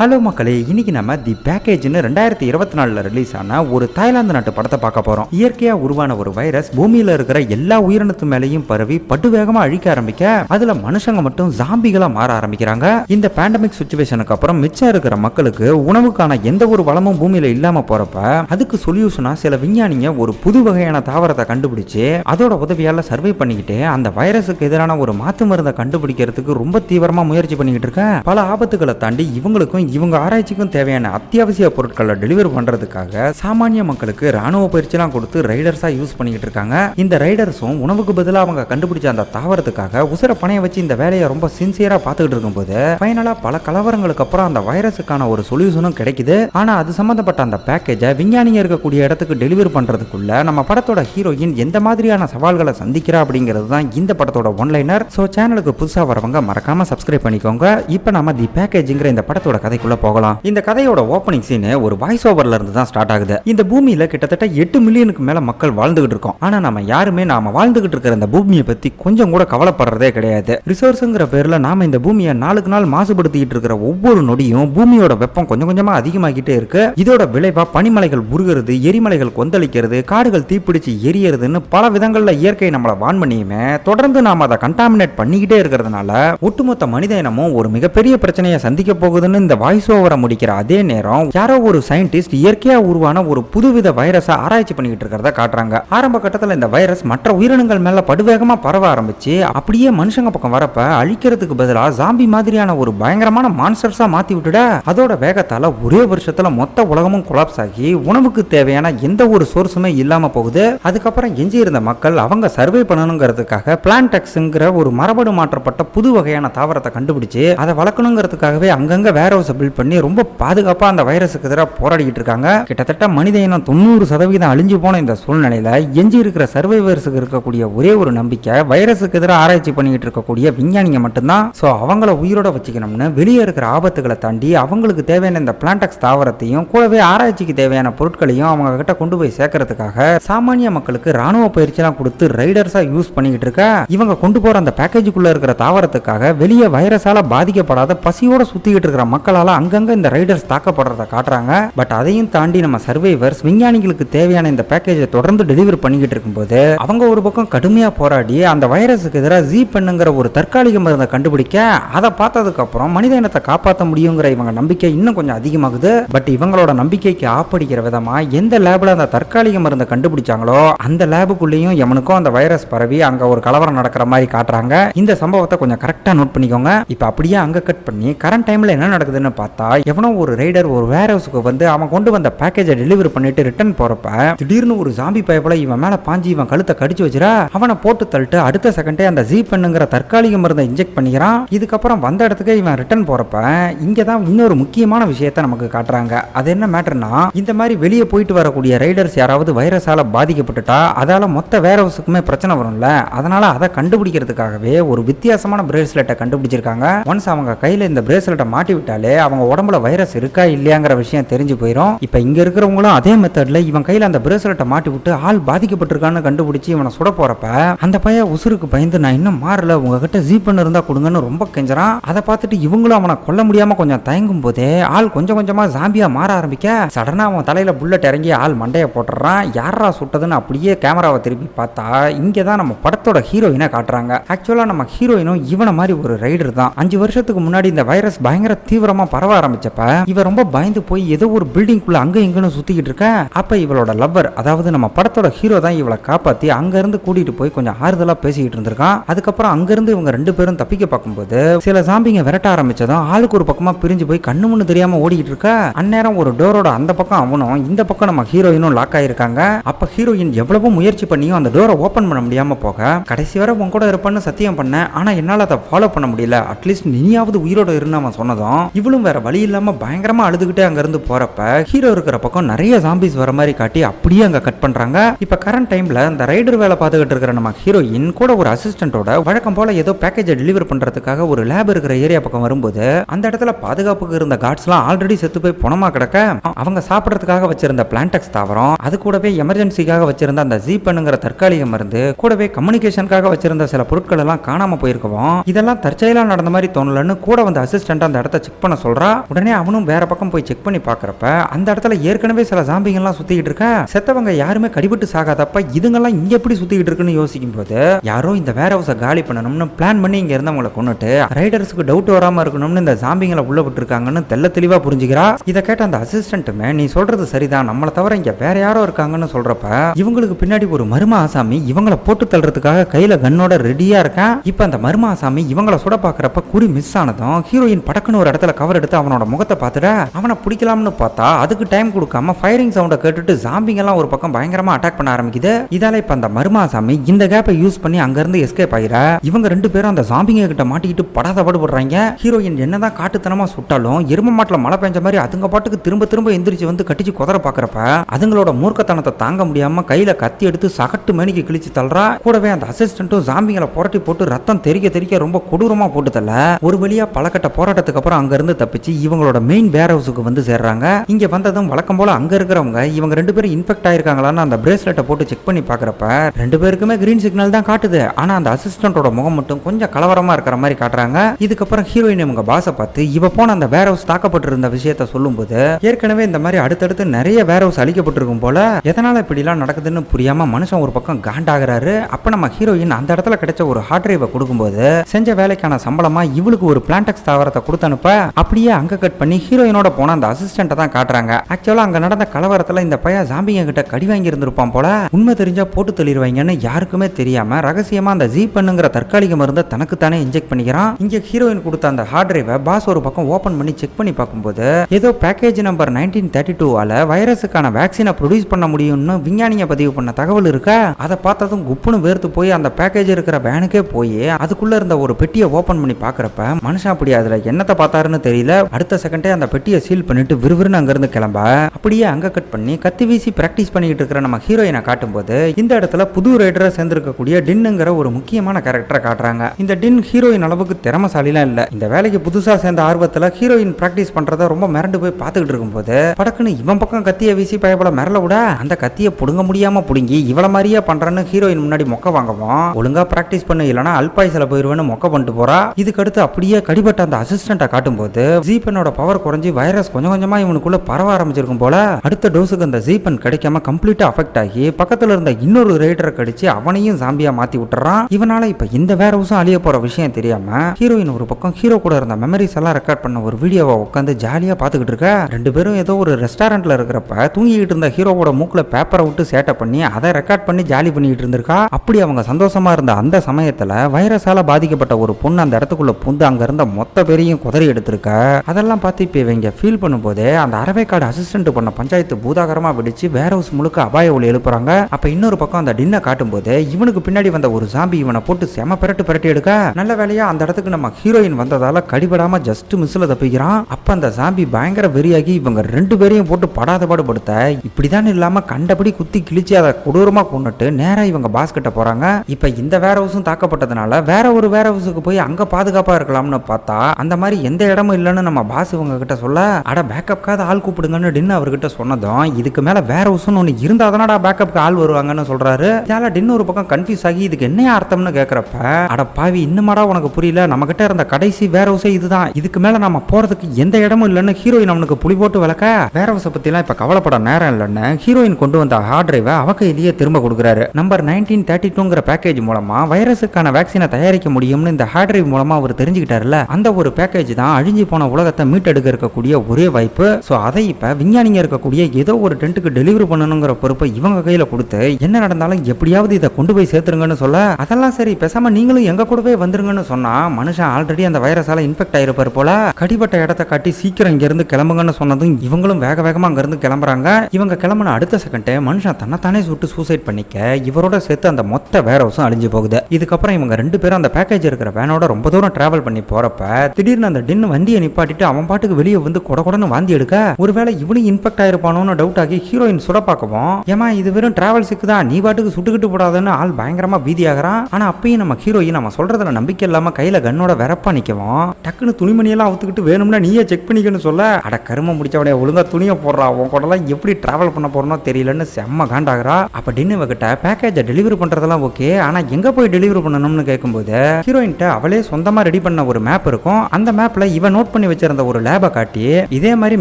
Hello மக்களே இன்னைக்கு நம்ம தி பேக்கேஜ்னு ரெண்டாயிரத்தி இருபத்தி நாலுல ரிலீஸ் ஆன ஒரு தாய்லாந்து நாட்டு படத்தை பார்க்க போறோம். இயற்கையா உருவான ஒரு வைரஸ் பூமியில இருக்கிற எல்லா உயிரினத்து மேலேயும் பரவி பட்டு வேகமா அழிக்க ஆரம்பிக்க அதுல மனுஷங்க மட்டும் ஜாம்பிகளா மாற ஆரம்பிக்கிறாங்க. இந்த பேண்டமிக் சுச்சுவேஷனுக்கு அப்புறம் மிச்சம் இருக்கிற மக்களுக்கு உணவுக்கான எந்த ஒரு வளமும் பூமியில இல்லாம போறப்ப அதுக்கு சொல்யூஷனா சில விஞ்ஞானிங்க ஒரு புது வகையான தாவரத்தை கண்டுபிடிச்சு அதோட உதவியால சர்வை பண்ணிக்கிட்டு அந்த வைரஸுக்கு எதிரான ஒரு மாத்து மருந்தை கண்டுபிடிக்கிறதுக்கு ரொம்ப தீவிரமா முயற்சி பண்ணிக்கிட்டு இருக்க பல ஆபத்துகளை தாண்டி இவங்களுக்கும் இவங்க ஆராய்ச்சிக்கும் தேவையான அத்தியாவசிய பொருட்களை டெலிவரி பண்றதுக்காக சாமானிய மக்களுக்கு ராணுவ பயிற்சிலாம் கொடுத்து ரைடர்ஸா யூஸ் பண்ணிக்கிட்டு இருக்காங்க. இந்த ரைடர்ஸும் உணவுக்கு பதிலாக அவங்க கண்டுபிடிச்ச அந்த தாவரத்துக்காக உசுர பணைய வச்சு இந்த வேலையை ரொம்ப சின்சியரா பார்த்துக்கிட்டு இருக்கும்போது ஃபைனலா பல கலவரங்களுக்கு அப்புறம் அந்த வைரஸுக்கான ஒரு சொல்யூஷனும் கிடைக்குது. ஆனா அது சம்பந்தப்பட்ட அந்த பேக்கேஜை விஞ்ஞானிங்க இருக்கக்கூடிய இடத்துக்கு டெலிவரி பண்றதுக்குள்ள நம்ம படத்தோட ஹீரோயின் எந்த மாதிரியான சவால்களை சந்திக்கிறா அப்படிங்கிறது தான் இந்த படத்தோட ஒன்லைனர் ஸோ சேனலுக்கு புதுசா வரவங்க மறக்காம சப்ஸ்கிரைப் பண்ணிக்கோங்க. இப்போ நம்ம தி பேக்கேஜ்ங்கிற இந்த படத்தோட கதைக்குள்ள போகலாம். இந்த கதையோட ஓப்பனிங் சீன் ஒரு வாய்ஸ் ஓவர்ல இருந்து தான் ஸ்டார்ட் ஆகுது. இந்த பூமியில கிட்டத்தட்ட எட்டு மில்லியனுக்கு மேல மக்கள் வாழ்ந்துகிட்டு இருக்கோம். ஆனா நம்ம யாருமே நாம வாழ்ந்துகிட்டு இருக்கிற இந்த பூமியை பத்தி கொஞ்சம் கூட கவலைப்படுறதே கிடையாது. ரிசோர்ஸ்ங்கிற பேர்ல நாம இந்த பூமியை நாளுக்கு நாள் மாசுபடுத்திட்டு இருக்கிற ஒவ்வொரு நொடியும் பூமியோட வெப்பம் கொஞ்சம் கொஞ்சமா அதிகமாகிட்டே இருக்கு. இதோட விளைவா பனிமலைகள் உருகிறது எரிமலைகள் கொந்தளிக்கிறது காடுகள் தீப்பிடிச்சு எரியறதுன்னு பல விதங்கள்ல இயற்கை நம்மளை வான் பண்ணியுமே. தொடர்ந்து நாம அதை கண்டாமினேட் பண்ணிக்கிட்டே இருக்கிறதுனால ஒட்டுமொத்த மனித இனமும் ஒரு மிகப்பெரிய பிரச்சனையை சந்திக்க போகுதுன்னு இந்த வாய்ஸ் ஓவரை முடிக்கிற அதே நேரம் யாரோ ஒரு சயின்டிஸ்ட் இயற்கையா உருவான ஒரு புதுவித வைரஸை ஆராய்ச்சி பண்ணிக்கிட்டு இருக்கிறத காட்டுறாங்க. ஆரம்ப கட்டத்தில் இந்த வைரஸ் மற்ற உயிரினங்கள் மேல படுவேகமா பரவ ஆரம்பிச்சு அப்படியே மனுஷங்க பக்கம் வரப்ப அழிக்கிறதுக்கு பதிலா ஜாம்பி மாதிரியான ஒரு பயங்கரமான மான்ஸ்டர்ஸா மாத்தி விட்டுட அதோட வேகத்தால ஒரே வருஷத்துல மொத்த உலகமும் கொலாப்ஸ் ஆகி உணவுக்கு தேவையான எந்த ஒரு சோர்ஸுமே இல்லாம போகுது. அதுக்கப்புறம் எஞ்சி இருந்த மக்கள் அவங்க சர்வே பண்ணணுங்கிறதுக்காக பிளான்டெக்ஸ்ங்கிற ஒரு மரபணு மாற்றப்பட்ட புது வகையான தாவரத்தை கண்டுபிடிச்சு அதை வளர்க்கணுங்கிறதுக்காகவே அங்கங்க வேர் ஹவுஸை பில்ட் பண்ணி ரொம்ப பாதுகாப்பா அந்த வைரஸுக்கு எதிராக போராடிக்கிட்டு இருக்காங்க. கிட்டத்தட்ட மனித இனம் தொண்ணூறு சதவீதம் அழிஞ்சு போன இந்த சூழ்நிலையில எஞ்சி இருக்கிற சர்வைவர்ஸுக்கு இருக்கக்கூடிய ஒரே ஒரு நம்பிக்கை வைரஸுக்கு எதிராக ஆராய்ச்சி பண்ணிக்கிட்டு இருக்கக்கூடிய விஞ்ஞானிங்க மட்டும்தான். ஸோ அவங்கள உயிரோட வச்சுக்கணும்னு வெளியே இருக்கிற ஆபத்துகளை தாண்டி அவங்களுக்கு தேவையான இந்த பிளான்டக்ஸ் தாவரத்தையும் கூடவே ஆராய்ச்சிக்கு தேவையான பொருட்களையும் அவங்க கிட்ட கொண்டு போய் சேர்க்கறதுக்காக சாமானிய மக்களுக்கு ராணுவ பயிற்சிலாம் கொடுத்து ரைடர்ஸா யூஸ் பண்ணிக்கிட்டு இருக்க. இவங்க கொண்டு போற அந்த பேக்கேஜுக்குள்ளே இருக்கிற தாவரத்துக்காக வெளியே வைரஸால பாதிக்கப்படாத பசியோட சுத்திக்கிட்டு இருக்கிற மக்களால் அங்கங்க இந்த ரைடர்ஸ் தாக்கப்படுறத காட்டுறாங்க. பட் அதையும் தாண்டி நம்ம சர்வைவர்ஸ் விஞ்ஞானிகளுக்கு தேவையான இந்த பேக்கேஜை தொடர்ந்து டெலிவரி பண்ணிக்கிட்டு இருக்கும்போது அவங்க ஒரு பக்கம் கடுமையா போராடி அந்த வைரஸுக்கு எதிராக ஜி பண்ணுங்கிற ஒரு தற்காலிக மருந்தை கண்டுபிடிக்க அதை பார்த்ததுக்கு அப்புறம் மனித இனத்தை காப்பாற்ற முடியுங்கிற இவங்க நம்பிக்கை இன்னும் கொஞ்சம் அதிகமாகுது. பட் இவங்களோட நம்பிக்கைக்கு ஆப்படிக்கிற விதமா எந்த லேபில் அந்த தற்காலிக மருந்தை கண்டுபிடிச்சாங்களோ அந்த லேபுக்குள்ளேயும் எவனுக்கும் அந்த வைரஸ் பரவி அங்க ஒரு கலவரம் நடக்கிற மாதிரி காட்டுறாங்க. இந்த சம்பவத்தை கொஞ்சம் கரெக்டாக நோட் பண்ணிக்கோங்க. இப்போ அப்படியே அங்க கட் பண்ணி கரண்ட் டைம்ல என்ன நடக்குதுன்னு பார்த்தா எவனோ ஒரு ரைடர் ஒரு வேர் ஹவுஸுக்கு வந்து அவன் கொண்டு வந்த பேக்கேஜை டெலிவரி பண்ணிட்டு ரிட்டர்ன் போறப்ப திடீர்னு ஒரு ஜாம்பி பயப்பல இவன் மேல பாஞ்சி இவன் கழுத்தை கடிச்சு வச்சிரா அவனை போட்டு தள்ளிட்டு அடுத்த செகண்டே அந்த ஜீ பெண்ணுங்கிற தற்காலிக மருந்தை இன்ஜெக்ட் பண்ணிக்கிறான். இதுக்கப்புறம் வந்த இடத்துக்கு இவன் ரிட்டர்ன் போறப்ப இங்க தான் இன்னொரு முக்கியமான விஷயத்தை நமக்கு காட்டுறாங்க. அது என்ன மேட்டர்னா இந்த மாதிரி வெளியே போயிட்டு வரக்கூடிய ரைடர்ஸ் யாராவது வைரஸால பாதிக்கப்பட்டுட்டா அதால மொத்த வேர் ஹவுஸுக்குமே பிரச்சனை வரும்ல. அதனால அதை கண்டுபிடிக்கிறதுக்காகவே ஒரு வித்தியாசமான பிரேஸ்லெட்டை கண்டுபிடிச்சிருக்காங்க. ஒன்ஸ் அவங்க கையில இந்த பிரேஸ்லெட்டை மாட்டி விட்டாலே அவங்க உடம்புல வைரஸ் இருக்கா இல்லையாங்கிற விஷயம் தெரிஞ்சு போயிடும் இப்போ இங்கே இருக்கிறவங்களும் அதே மெத்தடில் இவன் கையில் அந்த பிரேஸ்லெட்டை மாட்டி விட்டு ஆள் பாதிக்கப்பட்டிருக்கான்னு கண்டுபிடிச்சி இவனை சுட போகிறப்ப அந்த பையன் உசுருக்கு பயந்து நான் இன்னும் மாறல உங்ககிட்ட ஜீப் பண்ண கொடுங்கன்னு ரொம்ப கெஞ்சறான். அதை பார்த்துட்டு இவங்களும் அவனை கொல்ல முடியாமல் கொஞ்சம் தயங்கும் போதே ஆள் கொஞ்சம் கொஞ்சமாக ஜாம்பியாக மாற ஆரம்பிக்க சடனாக அவன் தலையில் புல்லட் இறங்கி ஆள் மண்டையை போட்டுறான். யாரா சுட்டதுன்னு அப்படியே கேமராவை திருப்பி பார்த்தா இங்கே தான் நம்ம படத்தோட ஹீரோயினை காட்டுறாங்க. ஆக்சுவலாக நம்ம ஹீரோயினும் இவனை மாதிரி ஒரு ரைடர் தான். அஞ்சு வருஷத்துக்கு முன்னாடி இந்த வைரஸ் பயங்கர தீவிரமாக பரவ ஆரம்பிச்சப்ப இவ ரொம்ப பயந்து போய் ஏதோ ஒரு பில்டிங்குள்ள அங்க இங்கன்னு சுத்திக்கிட்டு இருக்க? அப்ப இவளோட லவ்வர் அதாவது நம்ம படத்தோட ஹீரோ தான் இவளை காப்பாத்தி அங்க இருந்து கூட்டிட்டு போய் கொஞ்சம் ஆறுதலா பேசிக்கிட்டு இருந்திருக்கான். அதுக்கப்புறம் அங்க இருந்து இவங்க ரெண்டு பேரும் தப்பிக்க பார்க்கும்போது சில சாம்பிங்க விரட்ட ஆரம்பிச்சதும் ஆளுக்கு ஒரு பக்கமா பிரிஞ்சு போய் கண்ணு முன்னு தெரியாம ஓடிக்கிட்டு இருக்க? அந்நேரம் ஒரு டோரோட அந்த பக்கம் அவனும் இந்த பக்கம் நம்ம ஹீரோயினும் லாக் ஆயிருக்காங்க. அப்ப ஹீரோயின் எவ்வளவோ முயற்சி பண்ணியும் அந்த டோரை ஓபன் பண்ண முடியாம போக கடைசி வரை உன் கூட இருப்பேன்னு சத்தியம் பண்ணேன் ஆனா என்னால அதை ஃபாலோ பண்ண முடியல. அட்லீஸ்ட் நீயாவது உயிரோட இருந்து அவன் சொன்னதும் அவரும் வேற வழி இல்லாம பயங்கரமா அழுதுகிட்டே அங்க இருந்து போறப்ப ஹீரோ இருக்கிற பக்கம் நிறைய ஜாம்பிஸ் வர மாதிரி காட்டி அப்படியே அங்க கட் பண்றாங்க. இப்ப கரண்ட் டைம்ல இந்த ரைடர் வேலை பார்த்துக்கிட்டு இருக்கிற நம்ம ஹீரோயின் கூட ஒரு அசிஸ்டன்ட்டோட வழக்கம் போல ஏதோ பேக்கேஜை டெலிவரி பண்றதுக்காக ஒரு லேப் இருக்கிற ஏரியா பக்கம் வரும்போது அந்த இடத்துல பாதுகாப்புக்கு இருந்த கார்ட்ஸ்லாம் ஆல்ரெடி செத்து போய் பணமா கிடக்க அவங்க சாப்பிட்றதுக்காக வச்சிருந்த பிளான்டெக்ஸ் தாவரம் அது கூடவே எமர்ஜென்சிக்காக வச்சிருந்த அந்த ஜீப்பனுங்கிற தற்காலிக மருந்து கூடவே கம்யூனிகேஷனுக்காக வச்சிருந்த சில பொருட்கள் எல்லாம் காணாம போயிருக்கவும் இதெல்லாம் தற்செயலா நடந்த மாதிரி தோணலன்னு கூட வந்த அசிஸ்டன்ட் அந்த இடத்த செக் பண்ண சொல்ல சொல்றா உடனே அவனும் வேற பக்கம் போய் செக் பண்ணி பாக்குறப்ப அந்த இடத்துல ஏற்கனவே சில ஜாம்பிங்கெல்லாம் சுத்திக்கிட்டு இருக்க செத்தவங்க யாருமே கடிபட்டு சாகாதப்ப இதுங்கெல்லாம் இங்க எப்படி சுத்திக்கிட்டு இருக்குன்னு யோசிக்கும் போது யாரோ இந்த வேர் ஹவுஸை காலி பண்ணணும்னு பிளான் பண்ணி இங்க இருந்தவங்களை கொண்டுட்டு ரைடர்ஸ்க்கு டவுட் வராம இருக்கணும்னு இந்த ஜாம்பிங்களை உள்ள விட்டுருக்காங்கன்னு தெல்ல தெளிவா புரிஞ்சுக்கிறா. இதை கேட்ட அந்த அசிஸ்டன்ட்டுமே நீ சொல்றது சரிதான். நம்மளை தவிர இங்க வேற யாரோ இருக்காங்கன்னு சொல்றப்ப இவங்களுக்கு பின்னாடி ஒரு மரும ஆசாமி இவங்கள போட்டு தள்ளுறதுக்காக கையில கன்னோட ரெடியா இருக்கேன். இப்ப அந்த மரும ஆசாமி இவங்கள சுட பாக்குறப்ப குறி மிஸ் ஆனதும் ஹீரோயின் படக்குன்னு ஒரு இடத்துல கவர் எடுத்து அவனோட முகத்தை பார்த்துட அவனை பிடிக்கலாம்னு பார்த்தா அதுக்கு டைம் கொடுக்காம ஃபயரிங் சவுண்டை கேட்டுட்டு ஜாம்பிங்கெல்லாம் ஒரு பக்கம் பயங்கரமா அட்டாக் பண்ண ஆரம்பிக்குது. இதால இப்ப அந்த மருமாசாமி இந்த கேப்பை யூஸ் பண்ணி அங்க இருந்து எஸ்கேப் ஆகிற இவங்க ரெண்டு பேரும் அந்த ஜாம்பிங்க கிட்ட மாட்டிக்கிட்டு படாத படுபடுறாங்க ஹீரோயின் என்னதான் காட்டுத்தனமா சுட்டாலும் எரும மாட்டில் மழை பெஞ்ச மாதிரி அதுங்க பாட்டுக்கு திரும்ப திரும்ப எந்திரிச்சு வந்து கட்டிச்சு குதற பாக்குறப்ப அதுங்களோட மூர்க்கத்தனத்தை தாங்க முடியாம கையில கத்தி எடுத்து சகட்டு மேனிக்கு கிழிச்சு தள்ளுறா. கூடவே அந்த அசிஸ்டன்ட்டும் ஜாம்பிங்களை புரட்டி போட்டு ரத்தம் தெறிக்க தெறிக்க ரொம்ப கொடூரமா போட்டு தள்ள ஒரு வழியா பழக்கட்ட போராட்டத்துக்கு அப்புறம் அங்க இருந்து தப்பிச்சு இவங்களோட மெயின் வேர் ஹவுஸுக்கு வந்து சேர்றாங்க. இங்க வந்ததும் வழக்கம் போல அங்க இருக்கிறவங்க இவங்க ரெண்டு பேரும் இன்ஃபெக்ட் ஆயிருக்காங்களான்னு அந்த பிரேஸ்லெட்டை போட்டு செக் பண்ணி பாக்குறப்ப ரெண்டு பேருக்குமே கிரீன் சிக்னல் தான் காட்டுது. ஆனா அந்த அசிஸ்டன்ட்டோட முகம் மட்டும் கொஞ்சம் கலவரமா இருக்கிற மாதிரி காட்டுறாங்க. இதுக்கப்புறம் ஹீரோயின் இவங்க பாசை பார்த்து இவ போன அந்த வேர் ஹவுஸ் தாக்கப்பட்டிருந்த விஷயத்த சொல்லும்போது ஏற்கனவே இந்த மாதிரி அடுத்தடுத்து நிறைய வேர் ஹவுஸ் அழிக்கப்பட்டிருக்கும் போல எதனால இப்படிலாம் நடக்குதுன்னு புரியாம மனுஷன் ஒரு பக்கம் காண்டாகிறாரு. அப்ப நம்ம ஹீரோயின் அந்த இடத்துல கிடைச்ச ஒரு ஹார்ட் டிரைவை கொடுக்கும்போது செஞ்ச வேலைக்கான சம்பளமா இவளுக்கு ஒரு பிளான்டெக்ஸ் தாவரத்தை கொடுத்து அனுப்ப அப்படியே அங்கே கட் பண்ணி ஹீரோயினோட போன அந்த அசிஸ்டண்ட்டை தான் காட்டுறாங்க. ஆக்சுவலாக அங்கே நடந்த கலவரத்தில் இந்த பையன் ஜாம்பிங்க கிட்ட கடி வாங்கி இருந்திருப்பான் போல. உண்மை தெரிஞ்சா போட்டு தள்ளிடுவாங்கன்னு யாருக்குமே தெரியாம ரகசியமா அந்த ஜீ பண்ணுங்கிற தற்காலிக மருந்தை தனக்கு தானே இன்ஜெக்ட் பண்ணிக்கிறான். இங்க ஹீரோயின் கொடுத்த அந்த ஹார்ட் டிரைவை பாஸ் ஒரு பக்கம் ஓப்பன் பண்ணி செக் பண்ணி பார்க்கும்போது ஏதோ பேக்கேஜ் நம்பர் நைன்டீன் தேர்ட்டி டூவால வைரஸுக்கான வேக்சினை ப்ரொடியூஸ் பண்ண முடியும்னு விஞ்ஞானிங்க பதிவு பண்ண தகவல் இருக்கா? அதை பார்த்ததும் குப்புன்னு வேர்த்து போய் அந்த பேக்கேஜ் இருக்கிற வேனுக்கே போய் அதுக்குள்ள இருந்த ஒரு பெட்டியை ஓப்பன் பண்ணி பார்க்குறப்ப மனுஷன் அப்படி அதுல என்னத்தை பார்த்தாருன்னு தெரியும் தெரியல அடுத்த செகண்டே அந்த பெட்டியை சீல் பண்ணிட்டு விறுவிறுன்னு அங்கிருந்து கிளம்ப. அப்படியே அங்க கட் பண்ணி கத்தி வீசி பிராக்டிஸ் பண்ணிக்கிட்டு இருக்கிற நம்ம ஹீரோயினை காட்டும்போது இந்த இடத்துல புது ரைடரை சேர்ந்திருக்கக்கூடிய டின்னுங்கிற ஒரு முக்கியமான கேரக்டரை காட்டுறாங்க. இந்த டின் ஹீரோயின் அளவுக்கு திறமசாலிலாம் இல்ல. இந்த வேலைக்கு புதுசா சேர்ந்த ஆர்வத்துல ஹீரோயின் பிராக்டிஸ் பண்றத ரொம்ப மிரண்டு போய் பார்த்துக்கிட்டு இருக்கும்போது படக்குன்னு இவன் பக்கம் கத்தியை வீசி பயப்பட மிரல விட அந்த கத்தியை புடுங்க முடியாம புடுங்கி இவள மாதிரியே பண்றேன்னு ஹீரோயின் முன்னாடி மொக்க வாங்குவோம் ஒழுங்கா பிராக்டிஸ் பண்ணு இல்லைன்னா அல்பாய்ஸ்ல போயிருவேன்னு மொக்க பண்ணிட்டு போறா. இதுக்கு அடுத்து அப்படியே கடிபட்ட அந்த அசிஸ்டண்ட்டை காட்டும்போது ஜீப்பனோட பவர் குறைஞ்சி வைரஸ் கொஞ்சம் கொஞ்சமா இவனுக்குள்ள பரவ ஆரம்பிச்சிருக்கும் போல அடுத்த டோஸுக்கு அந்த ஜீப்பன் கிடைக்காம கம்ப்ளீட்டா அஃபெக்ட் ஆகி பக்கத்துல இருந்த இன்னொரு ரைடரை கடிச்சு அவனையும் சாம்பியா மாத்தி விட்டுறான். இவனால இப்ப இந்த வேற ஹவுஸும் அழிய போற விஷயம் தெரியாம ஹீரோயின் ஒரு பக்கம் ஹீரோ கூட இருந்த மெமரிஸ் எல்லாம் ரெக்கார்ட் பண்ண ஒரு வீடியோவை உட்காந்து ஜாலியா பாத்துக்கிட்டு இருக்க. ரெண்டு பேரும் ஏதோ ஒரு ரெஸ்டாரண்ட்ல இருக்கிறப்ப தூங்கிக்கிட்டு இருந்த ஹீரோவோட மூக்குல பேப்பரை விட்டு சேட்டை பண்ணி அதை ரெக்கார்ட் பண்ணி ஜாலி பண்ணிட்டு இருந்திருக்கா? அப்படி அவங்க சந்தோஷமா இருந்த அந்த சமயத்துல வைரஸால பாதிக்கப்பட்ட ஒரு பொண்ணு அந்த இடத்துக்குள்ள புந்து அங்க இருந்த மொத்த பேரையும் குதறி எடுத்திருக்கா? அதெல்லாம் பார்த்து இப்போ இவங்க ஃபீல் பண்ணும்போது அந்த அரவேக்காடு அசிஸ்டன்ட் பண்ண பஞ்சாயத்து பூதாகரமாக வெடிச்சு வேற ஹவுஸ் முழுக்க அபாய ஒளி எழுப்புறாங்க. அப்போ இன்னொரு பக்கம் அந்த டின்னை காட்டும்போது இவனுக்கு பின்னாடி வந்த ஒரு சாம்பி இவனை போட்டு செம பிரட்டு பிரட்டி எடுக்க. நல்ல வேலையா அந்த இடத்துக்கு நம்ம ஹீரோயின் வந்ததால கடிபடாம ஜஸ்ட் மிஸ்ல தப்பிக்கிறான். அப்ப அந்த சாம்பி பயங்கர வெறியாகி இவங்க ரெண்டு பேரையும் போட்டு படாத பாடுபடுத்த இப்படிதான் இல்லாம கண்டபடி குத்தி கிழிச்சு அதை கொடூரமா கொண்டுட்டு நேரா இவங்க பாஸ் கிட்ட போறாங்க. இப்ப இந்த வேற ஹவுஸும் தாக்கப்பட்டதுனால வேற ஒரு வேற ஹவுஸுக்கு போய் அங்க பாதுகாப்பா இருக்கலாம்னு பார்த்தா அந்த மாதிரி எந்த இடமும் இல்லைன்னு நம்ம பாஸ் இவங்க கிட்ட சொல்ல அட பேக்கப்க்காத ஆள் கூப்பிடுங்கன்னு டின் அவர்கிட்ட சொன்னதும் இதுக்கு மேல வேற ஹவுஸ்னு ஒன்று இருந்தால் தானடா பேக்கப்க்கு ஆள் வருவாங்கன்னு சொல்றாரு. இதால டின் ஒரு பக்கம் கன்ஃபியூஸ் ஆகி இதுக்கு என்ன அர்த்தம்னு கேக்குறப்ப அட பாவி இன்னுமாடா உனக்கு புரியல? நம்ம கிட்ட இருந்த கடைசி வேற ஹவுஸே இதுதான். இதுக்கு மேல நம்ம போறதுக்கு எந்த இடமும் இல்லைன்னு ஹீரோயின் அவனுக்கு புளி போட்டு விளக்க வேற ஹவுஸை பத்திலாம் இப்ப கவலைப்பட நேரம் இல்லைன்னு ஹீரோயின் கொண்டு வந்த ஹார்ட் டிரைவை அவ கையிலேயே திரும்ப கொடுக்குறாரு. நம்பர் நைன்டீன் தேர்ட்டி டூங்கிற பேக்கேஜ் மூலமா வைரஸுக்கான வேக்சினை தயாரிக்க முடியும்னு இந்த ஹார்ட் டிரைவ் மூலமா அவர் தெரிஞ்சுக்கிட்டாருல அந்த ஒரு பேக்கேஜ் தான் அழிஞ்சு போன உலகத்தை மீட்டெடுக்க இருக்கக்கூடிய ஒரே வாய்ப்பு. ஸோ அதை இப்போ விஞ்ஞானிங்க இருக்கக்கூடிய ஏதோ ஒரு டென்ட்டுக்கு டெலிவரி பண்ணணுங்கிற பொறுப்பை இவங்க கையில் கொடுத்து என்ன நடந்தாலும் எப்படியாவது இதை கொண்டு போய் சேர்த்துருங்கன்னு சொல்ல அதெல்லாம் சரி பேசாம நீங்களும் எங்க கூடவே வந்துருங்கன்னு சொன்னா மனுஷன் ஆல்ரெடி அந்த வைரஸால இன்ஃபெக்ட் ஆயிருப்பார் போல. கடிபட்ட இடத்த காட்டி சீக்கிரம் இங்க இருந்து கிளம்புங்கன்னு சொன்னதும் இவங்களும் வேக வேகமா அங்க இருந்து கிளம்புறாங்க. இவங்க கிளம்புன அடுத்த செகண்ட் மனுஷன் தன்னைத்தானே சுட்டு சூசைட் பண்ணிக்க இவரோட சேர்த்து அந்த மொத்த வேர் ஹவுஸும் அழிஞ்சு போகுது. இதுக்கப்புறம் இவங்க ரெண்டு பேரும் அந்த பேக்கேஜ் இருக்கிற வேனோட ரொம்ப தூரம் டிராவல் பண்ணி போறப்ப திடீர்னு அந்த டின்னு வண்டியை நிப்பாட்டிட்டு அவன் பாட்டுக்கு வெளியே வந்து கொட கொடன்னு வாந்தி எடுக்க? ஒருவேளை இவனும் இன்ஃபெக்ட் ஆயிருப்பானோன்னு டவுட் ஆகி ஹீரோயின் சுட பார்க்கவும் ஏமா இது வெறும் டிராவல் சிக்கு தான் நீ பாட்டுக்கு சுட்டுக்கிட்டு போடாதுன்னு ஆள் பயங்கரமா பீதி ஆகிறான் ஆனா அப்பயும் நம்ம ஹீரோயின் நம்ம சொல்றதுல நம்பிக்கை இல்லாம கையில கண்ணோட வெறப்பா நிக்கவும். டக்குன்னு துணிமணியெல்லாம் அவுத்துக்கிட்டு வேணும்னா நீயே செக் பண்ணிக்கன்னு சொல்ல. அட கரும முடிச்சவனே ஒழுங்கா துணியை போடுறா உன் கூடலாம் எப்படி டிராவல் பண்ண போறனோ தெரியலன்னு செம்ம காண்டாகிறா. அப்ப டின்னு கிட்ட பேக்கேஜை டெலிவரி பண்றதெல்லாம் ஓகே ஆனா எங்க போய் டெலிவரி பண்ணணும்னு கேட்கும்போது ஹீரோயின்ட்ட அவளே சொந்தமா ரெடி பண்ண ஒரு மேப் இருக்கும். அந்த மேப்ல இவன் நோட் பண்ணி பண்ணி வச்சிருந்த ஒரு லேபை காட்டி இதே மாதிரி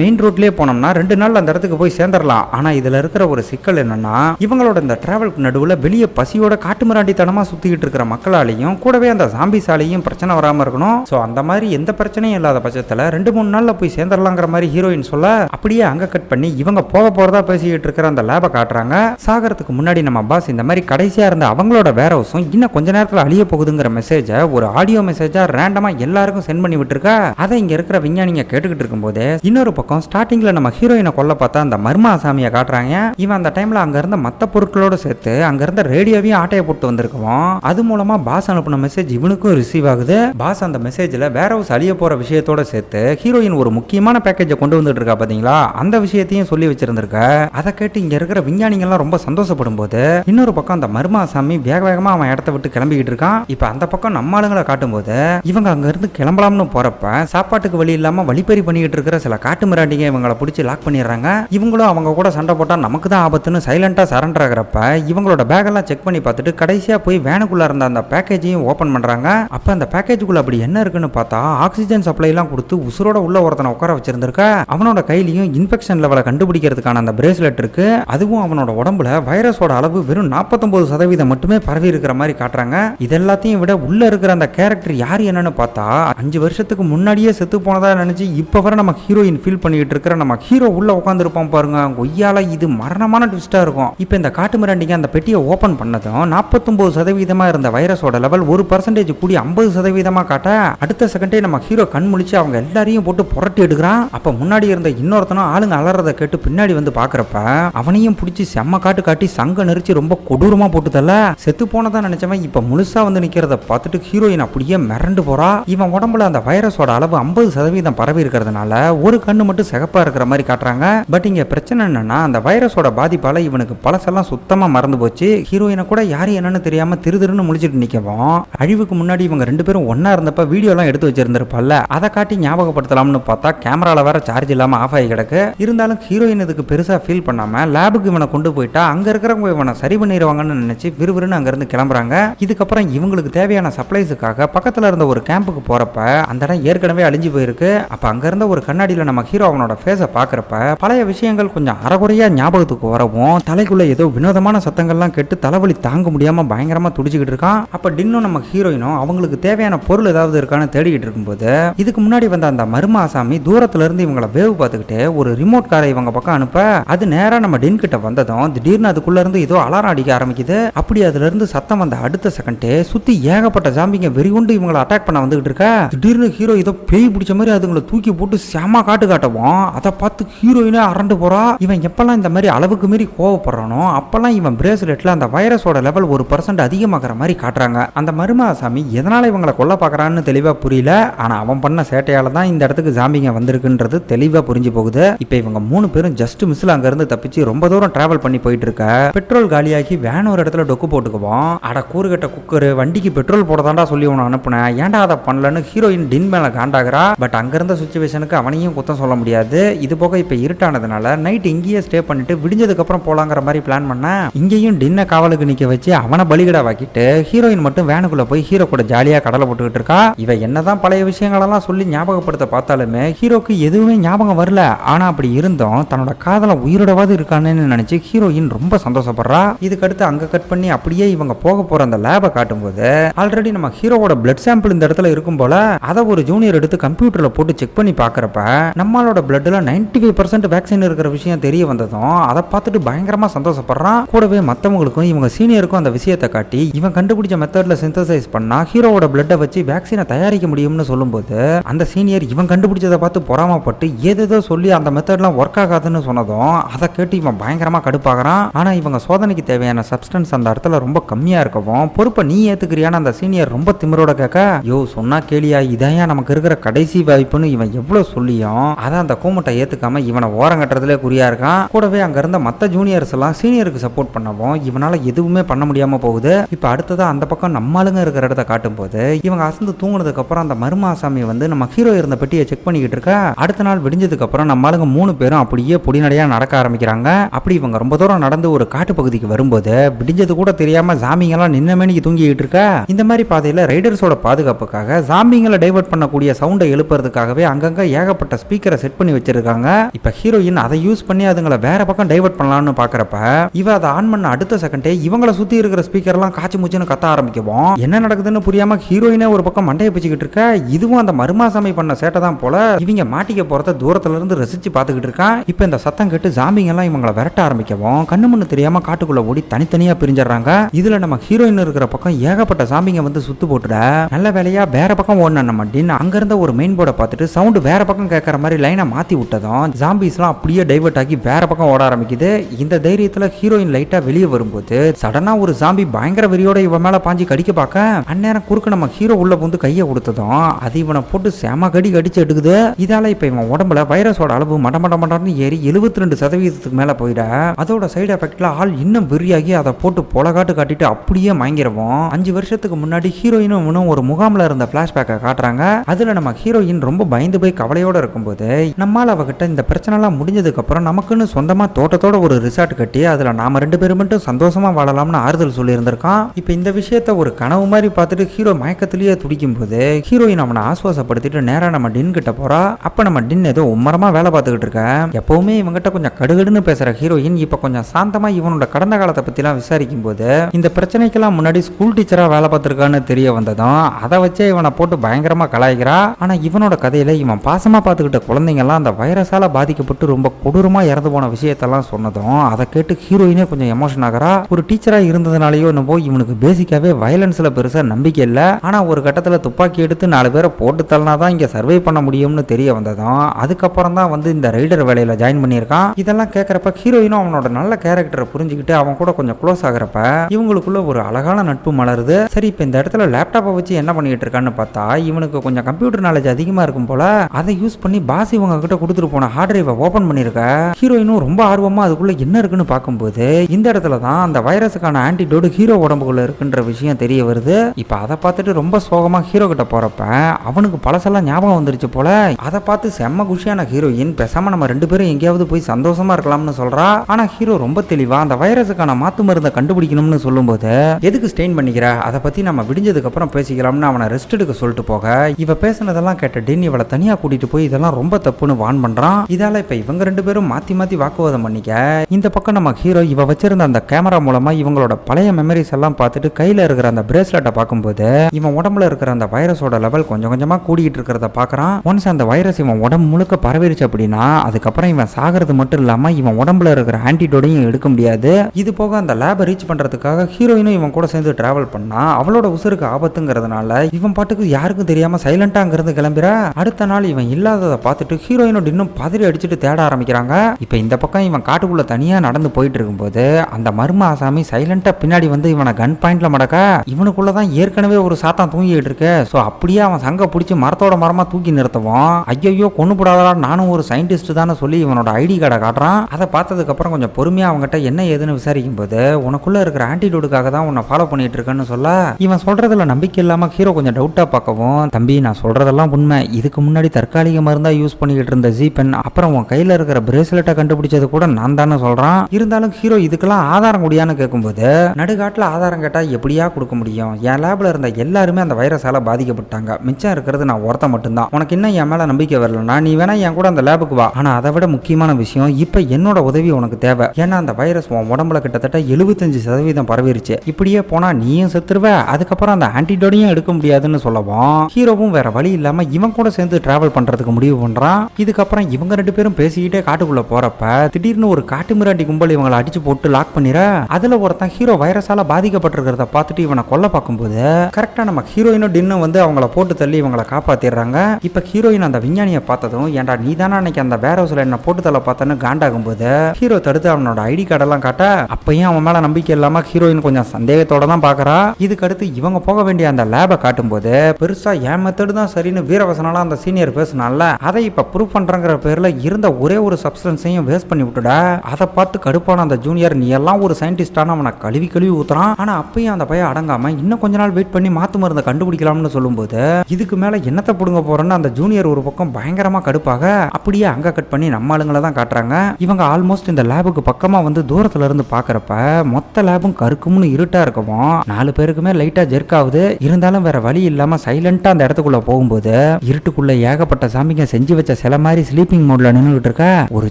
மெயின் ரோட்லயே போனோம்னா ரெண்டு நாள் அந்த இடத்துக்கு போய் சேர்ந்துடலாம் ஆனா இதுல இருக்கிற ஒரு சிக்கல் என்னன்னா இவங்களோட இந்த டிராவலுக்கு நடுவுல வெளியே பசியோட காட்டுமிராண்டித்தனமா சுத்திக்கிட்டு இருக்கிற மக்களாலையும் கூடவே அந்த சாம்பி சாலையும் பிரச்சனை வராம இருக்கணும். சோ அந்த மாதிரி எந்த பிரச்சனையும் இல்லாத பட்சத்துல ரெண்டு மூணு நாள்ல போய் சேர்ந்துடலாங்கிற மாதிரி ஹீரோயின் சொல்ல அப்படியே அங்க கட் பண்ணி இவங்க போக போறதா பேசிக்கிட்டு இருக்கிற அந்த லேபை காட்டுறாங்க. சாகறதுக்கு முன்னாடி நம்ம பாஸ் இந்த மாதிரி கடைசியா இருந்த அவங்களோட வேற ஹவுஸும் இன்னும் கொஞ்ச நேரத்துல அழிய போகுதுங்கிற மெசேஜை ஒரு ஆடியோ மெசேஜா ரேண்டமா எல்லாருக்கும் சென்ட் பண்ணி விட்டுருக்க. அதை இங்க இருக்கிற விஞ்ஞானிங்க கேட்டுக்கிட்டு இருக்கும்போது இன்னொரு பக்கம் ஸ்டார்டிங்ல நம்ம ஹீரோயினை கொல்ல பார்த்தா அந்த மர்மா சாமியை காட்டுறாங்க. இவன் அந்த டைம்ல அங்க இருந்த மத்த பொருட்களோட சேர்த்து அங்க இருந்த ரேடியோவையும் ஆட்டையை போட்டு வந்திருக்கோம் அது மூலமா பாஸ் அனுப்பின மெசேஜ் இவனுக்கும் ரிசீவ் ஆகுது. பாஸ் அந்த மெசேஜ்ல வேற ஹவுஸ் அழிய போற விஷயத்தோட சேர்த்து ஹீரோயின் ஒரு முக்கியமான பேக்கேஜை கொண்டு வந்துட்டு இருக்கா பாத்தீங்களா அந்த விஷயத்தையும் சொல்லி வச்சிருந்திருக்க. அதை கேட்டு இங்க இருக்கிற விஞ்ஞானிகள்லாம் ரொம்ப சந்தோஷப்படும் போது இன்னொரு பக்கம் அந்த மர்மா சாமி வேக வேகமா அவன் இடத்த விட்டு கிளம்பிக்கிட்டு இருக்கான். இப்ப அந்த பக்கம் நம்ம ஆளுங்களை காட்டும் போது இவங்க அங்க இருந்து கிளம்பலாம்னு போறப்ப சாப்பாட்டு காட்டுக்கு வழி இல்லாம வழிப்பறி பண்ணிக்கிட்டு இருக்கிற சில காட்டு மிராண்டிங்க இவங்களை பிடிச்சி லாக் பண்ணிடுறாங்க. இவங்களும் அவங்க கூட சண்டை போட்டா நமக்கு தான் ஆபத்துன்னு சைலண்டா சரண்டர் ஆகிறப்ப இவங்களோட பேக் எல்லாம் செக் பண்ணி பார்த்துட்டு கடைசியா போய் வேனுக்குள்ள இருந்த அந்த பேக்கேஜையும் ஓபன் பண்றாங்க. அப்ப அந்த பேக்கேஜுக்குள்ள அப்படி என்ன இருக்குன்னு பார்த்தா ஆக்சிஜன் சப்ளை எல்லாம் கொடுத்து உசுரோட உள்ள ஒருத்தனை உட்கார வச்சிருந்திருக்க. அவனோட கையிலையும் இன்ஃபெக்ஷன் லெவலை கண்டுபிடிக்கிறதுக்கான அந்த பிரேஸ்லெட் இருக்கு. அதுவும் அவனோட உடம்புல வைரஸோட அளவு வெறும் 49% சதவீதம் மட்டுமே பரவி இருக்கிற மாதிரி காட்டுறாங்க. இது எல்லாத்தையும் விட உள்ள இருக்கிற அந்த கேரக்டர் யார் என்னன்னு பார்த்தா அஞ்சு வருஷத்துக்கு முன்னாடியே செத்து போனதா நினைச்சு இப்போ வரை நம்ம ஹீரோயின் ஃபீல் பண்ணிட்டு இருக்கிற நம்ம ஹீரோ உள்ள உட்காந்துருப்போம் பாருங்க. கொய்யால இது மரணமான ட்விஸ்ட்டாக இருக்கும். இப்போ இந்த காட்டு மிராண்டிங்க அந்த பெட்டியை ஓப்பன் பண்ணதும் 49% சதவீதமா இருந்த வைரஸோட லெவல் ஒரு பர்சன்டேஜ் கூடி ஐம்பது சதவீதமா காட்ட அடுத்த செகண்டே நம்ம ஹீரோ கண் முழிச்சு அவங்க எல்லாரையும் போட்டு புரட்டி எடுக்கிறான். அப்போ முன்னாடி இருந்த இன்னொருத்தனும் ஆளுங்க அலறத கேட்டு பின்னாடி வந்து பார்க்குறப்ப அவனையும் பிடிச்சி செம்ம காட்டு காட்டி சங்க நெரிச்சு ரொம்ப கொடூரமா போட்டுதல்ல செத்து போனதான் நினைச்சவன் இப்போ முழுசா வந்து நிற்கிறத பார்த்துட்டு ஹீரோயின் அப்படியே மிரண்டு போறா. இவன் உடம்புல அந்த வைரஸோட அளவு ஐம்பது சதவீதம் பரவி இருக்கிறதுனால ஒரு கண்ணு மட்டும் சிகப்பா இருக்கிற மாதிரி காட்டுறாங்க. பட் இங்க பிரச்சனை என்னன்னா அந்த வைரஸோட பாதிப்பால இவனுக்கு பழசெல்லாம் சுத்தமா மறந்து போச்சு. ஹீரோயினை கூட யாரு என்னன்னு தெரியாம திரு திருன்னு முடிச்சிட்டு நிக்கவும் அழிவுக்கு முன்னாடி இவங்க ரெண்டு பேரும் ஒன்னா இருந்தப்ப வீடியோ எல்லாம் எடுத்து வச்சிருந்திருப்பல்ல. அதை காட்டி ஞாபகப்படுத்தலாம்னு பார்த்தா கேமரால வேற சார்ஜ் இல்லாம ஆஃப் ஆகி கிடக்கு. இருந்தாலும் ஹீரோயின் இதுக்கு பெருசா ஃபீல் பண்ணாம லேபுக்கு இவனை கொண்டு போயிட்டா அங்க இருக்கிறவங்க இவனை சரி பண்ணிடுவாங்கன்னு நினைச்சு விறுவிறுன்னு அங்க இருந்து கிளம்புறாங்க. இதுக்கப்புறம் இவங்களுக்கு தேவையான சப்ளைஸுக்காக பக்கத்துல இருந்த ஒரு கேம்புக்கு போறப்ப அந்த இடம் ஏற்கனவே அழிஞ்சு போயிருக்கு. அப்போ அங்கேருந்த ஒரு கண்ணாடியில் நம்ம ஹீரோ அவனோட ஃபேஸை பார்க்குறப்ப பழைய விஷயங்கள் கொஞ்சம் அறகுறையாக ஞாபகத்துக்கு வரவும் தலைக்குள்ளே ஏதோ வினோதமான சத்தங்கள்லாம் கேட்டு தலைவலி தாங்க முடியாமல் பயங்கரமாக துடிச்சுக்கிட்டு இருக்கான். அப்போ டின்னும் நம்ம ஹீரோயினும் அவங்களுக்கு தேவையான பொருள் ஏதாவது இருக்கான்னு தேடிக்கிட்டு இருக்கும்போது இதுக்கு முன்னாடி வந்த அந்த மரும ஆசாமி தூரத்துல இருந்து இவங்கள வேவு பார்த்துக்கிட்டு ஒரு ரிமோட் காரை இவங்க பக்கம் அனுப்ப அது நேராக நம்ம டின் கிட்ட வந்ததும் திடீர்னு அதுக்குள்ள இருந்து ஏதோ அலாரம் அடிக்க ஆரம்பிக்குது. அப்படி அதுல இருந்து சத்தம் வந்த அடுத்த செகண்டே சுற்றி ஏகப்பட்ட ஜாம்பிங்க வெறிகுண்டு இவங்களை அட்டாக் பண்ண வந்துகிட்டு இருக்க. திடீர்னு ஹீரோ ஏதோ பேய் பிடிச்ச மாதிரி அதுங்களை தூக்கி போட்டு செம காட்டு காட்டவும் அதை பார்த்து ஹீரோயினே அரண்டு போறா. இவன் எப்பெல்லாம் இந்த மாதிரி அளவுக்கு மீறி கோவப்படுறானோ அப்பெல்லாம் இவன் பிரேஸ்லெட்ல அந்த வைரஸோட லெவல் ஒரு பர்சன்ட் அதிகமாகிற மாதிரி காட்டுறாங்க. அந்த மருமாசாமி எதனால இவங்களை கொல்ல பார்க்குறான்னு தெளிவா புரியல. ஆனா அவன் பண்ண சேட்டையால தான் இந்த இடத்துக்கு ஜாம்பிங்க வந்திருக்குன்றது தெளிவா புரிஞ்சு போகுது. இப்போ இவங்க மூணு பேரும் ஜஸ்ட் மிஸ்ல அங்க இருந்து தப்பிச்சு ரொம்ப தூரம் டிராவல் பண்ணி போயிட்டு இருக்க. பெட்ரோல் காலியாகி வேன் ஒரு இடத்துல டொக்கு போட்டுக்குவோம் அட கூறுகட்ட குக்கர் வண்டிக்கு பெட்ரோல் போட சொல்லி உன அனுப்புனேன். ஏன்டா அதை பண்ணலன்னு ஹீரோயின் டின் மேல காண்டாகிறா. பட் அங்க இருந்த சுச்சுவேஷனுக்கு அவனையும் குத்தம் சொல்ல முடியாது. இது போக இப்போ இருட்டானதுனால நைட் இங்கேயே ஸ்டே பண்ணிட்டு விடிஞ்சதுக்கு அப்புறம் போலாங்கிற மாதிரி பிளான் பண்ணேன் இங்கேயும் டின்னை காவலுக்கு நிக்க வச்சு அவனை பலிகடாவாக்கிட்டு ஹீரோயின் மட்டும் வேனுக்குள்ள போய் ஹீரோ கூட ஜாலியா கடலை போட்டுக்கிட்டு இருக்கா? இவ என்னதான் பழைய விஷயங்களெல்லாம் சொல்லி ஞாபகப்படுத்த பார்த்தாலுமே ஹீரோக்கு எதுவுமே ஞாபகம் வரல. ஆனா அப்படி இருந்தும் தன்னோட காதல உயிரோடவாது இருக்கானேன்னு நினைச்சு ஹீரோயின் ரொம்ப சந்தோஷப்படுறா. இதுக்கு அடுத்து அங்க கட் பண்ணி அப்படியே இவங்க போக போற அந்த லேபை காட்டும்போது ஆல்ரெடி நம்ம ஹீரோவோட பிளட் சாம்பிள் இந்த இடத்துல இருக்கும் போல அதை ஒரு ஜூனியர் எடுத்து கம்ப்யூட்டரில் போட்டு செக் பண்ணி பார்க்குறப்ப நம்மளோட பிளட்டில் நைன்டி ஃபைவ் பர்சன்ட் வேக்சின் இருக்கிற விஷயம் தெரிய வந்ததும் அதை பார்த்துட்டு பயங்கரமா சந்தோஷப்படுறான். கூடவே மற்றவங்களுக்கும் இவங்க சீனியருக்கும் அந்த விஷயத்தை காட்டி இவன் கண்டுபிடிச்ச மெத்தடில் சிந்தசைஸ் பண்ணா ஹீரோவோட பிளட்டை வச்சு வேக்சினை தயாரிக்க முடியும்னு சொல்லும்போது அந்த சீனியர் இவன் கண்டுபிடிச்சதை பார்த்து பொறாமப்பட்டு ஏதேதோ சொல்லி அந்த மெத்தட்லாம் ஒர்க் ஆகாதுன்னு சொன்னதும் அதை கேட்டு இவன் பயங்கரமா கடுப்பாகிறான். ஆனா இவங்க சோதனைக்கு தேவையான சப்ஸ்டன்ஸ் அந்த இடத்துல ரொம்ப கம்மியா இருக்கவும் பொறுப்பை நீ ஏத்துக்கிறியான்னு அந்த சீனியர் ரொம்ப திமிரோட கேட்க யோ சொன்னா கேளியா இதையா நமக்கு இருக்கிற கடைசி வாய்ப்புன்னு இவன் எவ்வளவு சொல்லியும் அதான் அந்த கூமட்டை ஏத்துக்காம இவனை ஓரங்கட்டுறதுலே குறியா இருக்கான். கூடவே அங்க இருந்த மத்த ஜூனியர்ஸ் எல்லாம் சீனியருக்கு சப்போர்ட் பண்ணவும் இவனால எதுவுமே பண்ண முடியாம போகுது. இப்ப அடுத்ததா அந்த பக்கம் நம்ம ஆளுங்க இருக்கிற இடத்த காட்டும் போது இவங்க அசந்து தூங்கினதுக்கு அப்புறம் அந்த மருமாசாமி வந்து நம்ம ஹீரோ இருந்த பெட்டியை செக் பண்ணிக்கிட்டு இருக்கா. அடுத்த நாள் விடிஞ்சதுக்கு அப்புறம் நம்மளுங்க மூணு பேரும் அப்படியே பொடிநடையா நடக்க ஆரம்பிக்கிறாங்க. அப்படி இவங்க ரொம்ப தூரம் நடந்து ஒரு காட்டு பகுதிக்கு வரும்போது விடிஞ்சது கூட தெரியாம ஜாமிங்கெல்லாம் நின்ன மேனிக்கு தூங்கிக்கிட்டு இருக்க. இந்த மாதிரி பாதையில ரைடர்ஸோட பாதுகாப்புக்காக ஜாம்பிங்களை டைவர்ட் பண்ணக்கூடிய சவுண்டை எழுப்புறதுக்காகவே அங்கங்க ஏகப்பட்ட ஸ்பீக்கரை செட் பண்ணி வச்சிருக்காங்க. இப்ப ஹீரோயின் அதை யூஸ் பண்ணி அதுங்களை வேற பக்கம் டைவர்ட் பண்ணலாம்னு பாக்குறப்ப இவ அதை ஆன் பண்ண அடுத்த செகண்டே இவங்கள சுத்தி இருக்கிற ஸ்பீக்கர் எல்லாம் காய்ச்சி மூச்சுன்னு கத்த ஆரம்பிக்கவும். என்ன நடக்குதுன்னு புரியாம ஹீரோயினே ஒரு பக்கம் மண்டையை பிச்சுக்கிட்டு இருக்க இதுவும் அந்த மருமாசாமி பண்ண சேட்டை தான் போல இவங்க மாட்டிக்க போறத தூரத்துல இருந்து ரசிச்சு பார்த்துக்கிட்டு இருக்கான் இப்ப இந்த சத்தம் கேட்டு ஜாம்பிங்க எல்லாம் இவங்கள விரட்ட ஆரம்பிக்கவும் கண்ணு முன்னு தெரியாம காட்டுக்குள்ள ஓடி தனித்தனியா பிரிஞ்சிடறாங்க. இதுல நம்ம ஹீரோயின் இருக்கிற பக்கம் ஏகப்பட்ட சாமிங்க வந்து சுத்து போட்டுட நல்ல வேலையா வேற பக்கம் ஓடின நம்ம டின் அங்க இருந்த ஒரு மெயின் போர்டை பார்த்துட்டு சவுண்டு வேற பக்கம் கேட்கற மாதிரி லைனை மாற்றி விட்டதும் ஜாம்பிஸ்லாம் அப்படியே டைவர்ட் ஆகி வேற பக்கம் ஓட ஆரம்பிக்குது. இந்த தைரியத்தில் ஹீரோயின் லைட்டாக வெளியே வரும்போது சடனாக ஒரு ஜாம்பி பயங்கர வெறியோட இவன் மேலே பாஞ்சு கடிக்க பார்க்க அந்நேரம் குறுக்க நம்ம ஹீரோ உள்ள வந்து கையை கொடுத்ததும் அது இவனை போட்டு செம கடி கடிச்சு எடுக்குது. இதால இப்ப இவன் உடம்புல வைரஸோட அளவு மட மட மடம்னு ஏறி எழுபத்தி ரெண்டு சதவீதத்துக்கு மேலே போயிட அதோட சைடு எஃபெக்ட்ல ஆள் இன்னும் வெறியாகி அதை போட்டு பொலகாட்டு காட்டிட்டு அப்படியே மயங்கிடுவோம் அஞ்சு வருஷத்துக்கு முன்னாடி ஹீரோயினும் இவனும் ஒரு முகாமில் இருந்த பிளாஷ்பேக்கை காட்டுறாங்க. அதுல நம்ம ஹீரோ ஹீரோயின் ரொம்ப பயந்து போய் கவலையோடு இருக்கும்போது நம்மால் அவகிட்ட இந்த பிரச்சனைலாம் முடிஞ்சதுக்கப்புறம் நமக்குன்னு சொந்தமாக தோட்டத்தோட ஒரு ரிசார்ட் கட்டி அதில் நாம ரெண்டு பேரும் மட்டும் சந்தோஷமாக வாழலாம்னு ஆறுதல் சொல்லியிருந்திருக்கான். இப்போ இந்த விஷயத்த ஒரு கனவு மாதிரி பார்த்துட்டு ஹீரோ மயக்கத்திலேயே துடிக்கும் போது ஹீரோயின் அவனை ஆசுவாசப்படுத்திட்டு நேராக நம்ம டின் கிட்ட போறா. அப்போ நம்ம டின் ஏதோ உம்மரமாக வேலை பார்த்துக்கிட்டு இருக்க. எப்பவுமே இவங்ககிட்ட கொஞ்சம் கடுகடுன்னு பேசுகிற ஹீரோயின் இப்போ கொஞ்சம் சாந்தமாக இவனோட கடந்த காலத்தை பற்றிலாம் விசாரிக்கும் போது இந்த பிரச்சனைக்கெல்லாம் முன்னாடி ஸ்கூல் டீச்சராக வேலை பார்த்துருக்கான்னு தெரிய வந்ததும் அதை வச்சே இவனை போட்டு பயங்கரமாக கலாய்க்கிறா. ஆனால் இவனோட கதையில் இவன் பாசமாக பார்த்துக்கிட்ட குழந்தைங்கள்லாம் அந்த வைரஸால் பாதிக்கப்பட்டு ரொம்ப கொடூரமாக இறந்து போன விஷயத்தெல்லாம் சொன்னதும் அதை கேட்டு ஹீரோயினே கொஞ்சம் எமோஷன் ஆகிறா. ஒரு டீச்சராக இருந்ததுனாலயோ என்னவோ இவனுக்கு பேசிக்காகவே வயலன்ஸில் பெருசாக நம்பிக்கை இல்லை. ஆனால் ஒரு கட்டத்தில் துப்பாக்கி எடுத்து நாலு பேரை போட்டு தள்ளினாதான் இங்கே சர்வை பண்ண முடியும்னு தெரிய வந்ததும் அதுக்கப்புறம் தான் வந்து இந்த ரைடர் வேலையில் ஜாயின் பண்ணியிருக்கான். இதெல்லாம் கேட்குறப்ப ஹீரோயினும் அவனோட நல்ல கேரக்டரை புரிஞ்சுக்கிட்டு அவன் கூட கொஞ்சம் க்ளோஸ் ஆகுறப்ப இவங்களுக்குள்ள ஒரு அழகான நட்பு மலருது. சரி இப்போ இந்த இடத்துல லேப்டாப்பை வச்சு என்ன பண்ணிகிட்டு இருக்கான்னு பார்த்தா இவனுக்கு கொஞ்சம் கம்ப்யூட்டர் நாலேஜ் அதிகமாக இருக்கும் போல அதை யூஸ் பண்ணி பாஸ் இவங்க கிட்ட கொடுத்துட்டு போன ஹார்ட் டிரைவை ஓப்பன் பண்ணியிருக்க ஹீரோயினும் ரொம்ப ஆர்வமாக அதுக்குள்ளே என்ன இருக்குன்னு பார்க்கும்போது இந்த இடத்துல தான் அந்த வைரஸுக்கான ஆன்டிடோடு ஹீரோ உடம்புக்குள்ள இருக்குன்ற விஷயம் தெரிய வருது. இப்போ அதை பார்த்துட்டு ரொம்ப சோகமா ஹீரோ கிட்ட போறப்ப அவனுக்கு பழசெல்லாம் ஞாபகம் வந்துருச்சு போல அதை பார்த்து செம்ம குஷியான ஹீரோயின் பேசாம நம்ம ரெண்டு பேரும் எங்கேயாவது போய் சந்தோஷமா இருக்கலாம்னு சொல்கிறா ஆனால் ஹீரோ ரொம்ப தெளிவாக அந்த வைரஸுக்கான மாத்து மருந்தை கண்டுபிடிக்கணும்னு சொல்லும்போது எதுக்கு ஸ்டெயின் பண்ணிக்கிற? அதை பற்றி நம்ம விடிஞ்சதுக்கப்புறம் பேசிக்கலாம்னு அவனை ரெஸ்ட் எடுக்க சொல்லிட்டு போக. இவ பேசுனதெல்லாம் கேட்ட டென் இவளை தனியா கூட்டிட்டு போய் இதெல்லாம் ரொம்ப தப்புன்னு வான் பண்றான். இதால இப்ப இவங்க ரெண்டு பேரும் மாத்தி மாத்தி வாக்குவாதம் பண்ணிக்க. இந்த பக்கம் நம்ம ஹீரோ இவ வச்சிருந்த அந்த கேமரா மூலமா இவங்களோட பழைய மெமரிஸ் எல்லாம் பார்த்துட்டு கையில இருக்கிற அந்த பிரேஸ்லெட்டை பார்க்கும்போது இவன் உடம்புல இருக்கிற அந்த வைரஸோட லெவல் கொஞ்சம் கொஞ்சமா கூடிட்டு இருக்கிறத பார்க்கறான். ஒன்ஸ் அந்த வைரஸ் இவன் உடம்பு முழுக்க பரவிருச்சு அப்படின்னா அதுக்கப்புறம் இவன் சாகிறது மட்டும் இல்லாம இவன் உடம்புல இருக்கிற ஆன்டிடோடையும் எடுக்க முடியாது. இது போக அந்த லேபை ரீச் பண்றதுக்காக ஹீரோயினும் இவன் கூட சேர்ந்து டிராவல் பண்ணா அவளோட உசுருக்கு ஆபத்துங்கிறதுனால இவன் பாட்டுக்கு யாருக்கும் தெரியாம சைலண்டாக அங்கிருந்து கிளம்பிற அடுத்த நாள் இவன் இல்லாததை பார்த்துட்டு ஹீரோயினோட இன்னும் பதறி அடிச்சுட்டு தேட ஆரம்பிக்கிறாங்க. இப்போ இந்த பக்கம் இவன் காட்டுக்குள்ள தனியா நடந்து போயிட்டு இருக்கும்போது அந்த மர்ம ஆசாமி சைலண்டா பின்னாடி வந்து இவனை கன் பாயிண்ட்ல மடக்க இவனுக்குள்ள தான் ஏற்கனவே ஒரு சாத்தான் தூங்கிட்டு இருக்கு. ஸோ அப்படியே அவன் சங்க பிடிச்சி மரத்தோட மரமா தூக்கி நிறுத்துவோம் ஐயோ கொண்டு போடாதா நானும் ஒரு சயின்டிஸ்ட் தானே சொல்லி இவனோட ஐடி கார்டை காட்டுறான். அதை பார்த்ததுக்கு அப்புறம் கொஞ்சம் பொறுமையா அவங்ககிட்ட என்ன ஏதுன்னு விசாரிக்கும் போது உனக்குள்ள இருக்கிற ஆன்டிடியூடுக்காக தான் உன்னை ஃபாலோ பண்ணிட்டு இருக்கேன்னு சொல்ல இவன் சொல்றதுல நம்பிக்கை இல்லாம ஹீரோ கொஞ்சம் டவுட்டா பார்க்கவும் தம்பி நான் சொல்றதெல்லாம் உண்மை இதுக்கு முன்னாடி தற்காலிக மருந்தா யூஸ் பண்ணிக்கிட்டு இருந்த ஜீபென் அப்புறம் உன் கையில இருக்கிற பிரேஸ்லெட்டை கண்டுபிடிச்சது கூட நான் தானே சொல்றான். இருந்தாலும் ஹீரோ இதுக்கெல்லாம் ஆதாரம் முடியான்னு கேட்கும்போது நடுகாட்டில் ஆதாரம் கேட்டா எப்படியா கொடுக்க முடியும்? என் லேப்ல இருந்த எல்லாருமே அந்த வைரஸால பாதிக்கப்பட்டாங்க. மிச்சம் இருக்கிறது நான் ஒருத்த மட்டும்தான். உனக்கு இன்னும் என் மேல நம்பிக்கை வரலன்னா நீ வேணா என் கூட அந்த லேபுக்கு வா. ஆனா அதை விட முக்கியமான விஷயம் இப்ப என்னோட உதவி உனக்கு தேவை. ஏன்னா அந்த வைரஸ் உன் உடம்புல கிட்டத்தட்ட எழுபத்தஞ்சு சதவீதம் பரவிருச்சு. இப்படியே போனா நீயும் செத்துருவ அதுக்கப்புறம் அந்த ஆன்டிடோடையும் எடுக்க முடியாதுன்னு சொல்லவும் ஹீரோவும் வேற வழி இல்லாம இவன் கூட சேர்ந்து டிராவல் பண்றதுக்கு முடிவு பண்றான். இதுக்கப்புறம் இவங்க ரெண்டு பேரும் பேசிக்கிட்டே காட்டுக்குள்ள போறப்ப திடீர்னு ஒரு காட்டு மிராண்டி கும்பல் இவங்களை அடிச்சு போட்டு லாக் பண்ணிட அதுல ஒருத்தன் ஹீரோ வைரஸால பாதிக்கப்பட்டிருக்கிறத பார்த்துட்டு இவனை கொல்ல பார்க்கும்போது கரெக்டா நம்ம ஹீரோயினும் டின்னும் வந்து அவங்கள போட்டு தள்ளி இவங்களை காப்பாத்திடுறாங்க. இப்ப ஹீரோயின் அந்த விஞ்ஞானியை பார்த்ததும் ஏன்டா நீ தானே அன்னைக்கு அந்த வேர் ஹவுஸ்ல என்ன போட்டு தள்ள பார்த்தேன்னு காண்டாகும் போது ஹீரோ தடுத்து அவனோட ஐடி கார்டெல்லாம் காட்ட அப்பயும் அவன் மேல நம்பிக்கை இல்லாம ஹீரோயின் கொஞ்சம் சந்தேகத்தோட தான் பாக்குறா இதுக்கடுத்து இவங்க போக வேண்டிய அந்த லேபை காட்டும்போது பெருசா ஏன் மெத்தடு தான் சரின்னு வீரவசனால அந்த சீனியர் பேசினால அதை இப்ப ப்ரூவ் பண்றங்கிற பேர்ல இருந்த ஒரே ஒரு சப்ஸ்டன்ஸையும் வேஸ்ட் பண்ணி விட்டுடா. அதை பார்த்து கடுப்பான அந்த ஜூனியர் நீ எல்லாம் ஒரு சயின்டிஸ்டான அவனை கழுவி கழுவி ஊத்துறான். ஆனா அப்பயும் அந்த பையன் அடங்காம இன்னும் கொஞ்ச நாள் வெயிட் பண்ணி மாத்து மருந்தை கண்டுபிடிக்கலாம்னு சொல்லும்போது இதுக்கு மேல என்னத்தை புடுங்க போறேன்னு அந்த ஜூனியர் ஒரு பக்கம் பயங்கரமா கடுப்பாக அப்படியே அங்க கட் பண்ணி நம்ம ஆளுங்களை தான் காட்டுறாங்க. இவங்க ஆல்மோஸ்ட் இந்த லேபுக்கு பக்கமா வந்து தூரத்துல இருந்து பாக்குறப்ப மொத்த லேபும் கருக்கும்னு இருட்டா இருக்கவும் நாலு பேருக்குமே லைட்டா ஜெர்க் ஆகுது. இருந்தாலும் வேற வழி இல்லாம சைலண்டா அந்த இடத்துக்குள்ள போகும்போது இருட்டுக்குள்ள ஏகப்பட்ட சாமிங்க செஞ்சு வச்ச சில மாதிரி ஸ்லீப்பிங் மோட்ல நின்றுட்டு இருக்கா? ஒரு